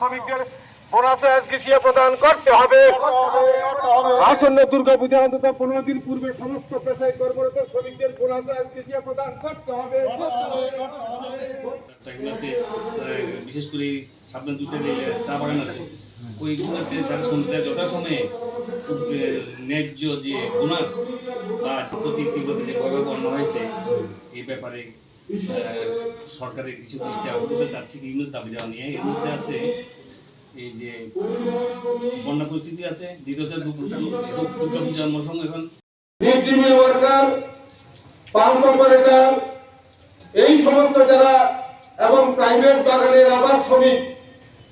শ্রমিকদের বোনাস এসকিসিএ প্রদান করতে হবে। আসন্ন দুর্গা অন্তত পনেরো দিন পূর্বে সমস্ত পেশায় কর্মরত শ্রমিকদের বোনাস এসকিসিএ প্রদান করতে হবে। বিশেষ করে সামনে দুটো যে চা বাগান আছে ওইগুলোতে যারা শ্রমিকরা যথাসময়ে ন্যায্য যে বোনাস বা প্রতিক্রিয়াগুলোতে যে ভয়াবহ বন্যা হয়েছে এই ব্যাপারে সরকারের কিছু দৃষ্টি আসতে চাচ্ছি বিভিন্ন দাবি দেওয়া নিয়ে। এর মধ্যে আছে এই যে বন্যা পরিস্থিতি আছে দ্বিতীয়ত দুর্গা পূজার এখন। ওয়ার্কার পাম্প অপারেটর এই সমস্ত যারা এবং প্রাইভেট বাগানে রাবার শ্রমিক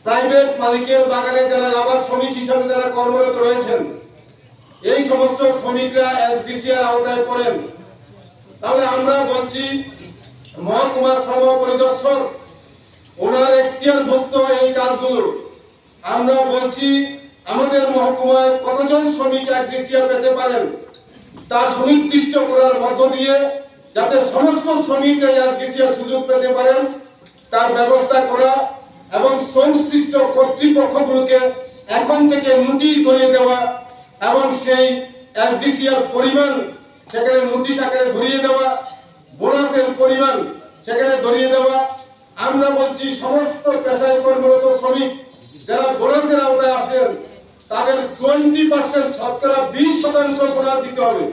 প্রাইভেট মালিকের বাগানে যারা রাবার শ্রমিক হিসাবে যারা কর্মরত রয়েছেন, এই সমস্ত শ্রমিকরা এসবিসিআর আওতায় পড়েন। তাহলে আমরা বলছি মহকুমা শ্রম পরিদর্শক, ওনার এখতিয়ারভুক্ত এই কাজগুলো। আমরা বলছি, আমাদের মহকুমায় কতজন শ্রমিক এসবিসিআর পেতে পারেন, তা সুনির্দিষ্ট করার মধ্য দিয়ে যাতে সমস্ত শ্রমিকরা এসবিসিআর সুযোগ পেতে পারেন, তার ব্যবস্থা করা এবং সংশ্লিষ্ট কর্তৃপক্ষগুলোকে এখন থেকে নোটিশ ধরিয়ে দেওয়া এবং সেই এসডিসিআর পরিমাণ সেখানে নোটিশ আকারে ধরিয়ে দেওয়া, বোনাসের পরিমাণ সেখানে ধরিয়ে দেওয়া। আমরা বলছি, সমস্ত পেশায় কর্মরত শ্রমিক যারা বোনাসের আওতায় আসেন, তাদের টোয়েন্টি পার্সেন্ট শতকরা বিশ শতাংশ বোনাস দিতে হবে।